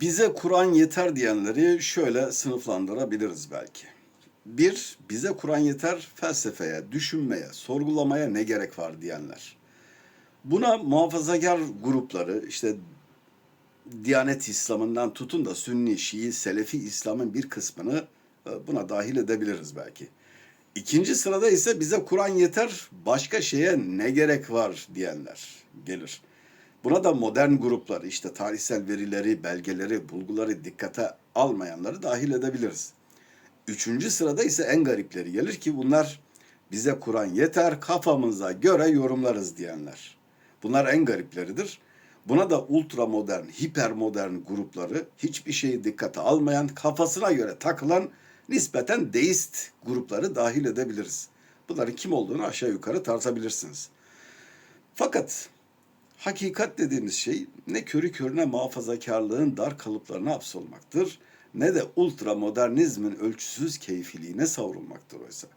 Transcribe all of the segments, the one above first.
Bize Kur'an yeter diyenleri şöyle sınıflandırabiliriz belki. Bir, bize Kur'an yeter felsefeye, düşünmeye, sorgulamaya ne gerek var diyenler. Buna muhafazakar grupları işte Diyanet İslam'ından tutun da Sünni, Şii, Selefi İslam'ın bir kısmını e, buna dahil edebiliriz belki. İkinci sırada ise bize Kur'an yeter, başka şeye ne gerek var diyenler gelir. Buna da modern gruplar, işte tarihsel verileri, belgeleri, bulguları dikkate almayanları dahil edebiliriz. Üçüncü sırada ise en garipleri gelir ki bunlar bize Kur'an yeter, kafamıza göre yorumlarız diyenler. Bunlar en garipleridir. Buna da ultra modern, hiper modern grupları hiçbir şeyi dikkate almayan, kafasına göre takılan nispeten deist grupları dahil edebiliriz. Bunların kim olduğunu aşağı yukarı tartabilirsiniz. Fakat hakikat dediğimiz şey ne körü körüne muhafazakarlığın dar kalıplarına hapsolmaktır ne de ultra modernizmin ölçüsüz keyfiliğine savrulmaktır oysa.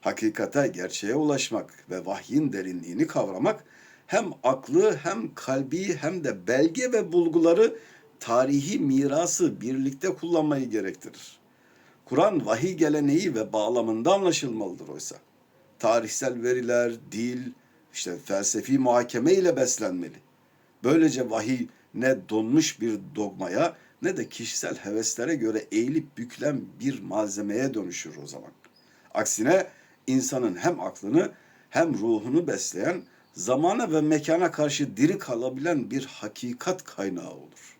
Hakikate, gerçeğe ulaşmak ve vahyin derinliğini kavramak hem aklı hem kalbi hem de belge ve bulguları tarihi mirası birlikte kullanmayı gerektirir. Kur'an vahiy geleneği ve bağlamında anlaşılmalıdır oysa. Tarihsel veriler, dil, işte felsefi muhakeme ile beslenmeli. Böylece vahiy ne donmuş bir dogmaya ne de kişisel heveslere göre eğilip bükülen bir malzemeye dönüşür o zaman. Aksine insanın hem aklını hem ruhunu besleyen, zamana ve mekana karşı diri kalabilen bir hakikat kaynağı olur.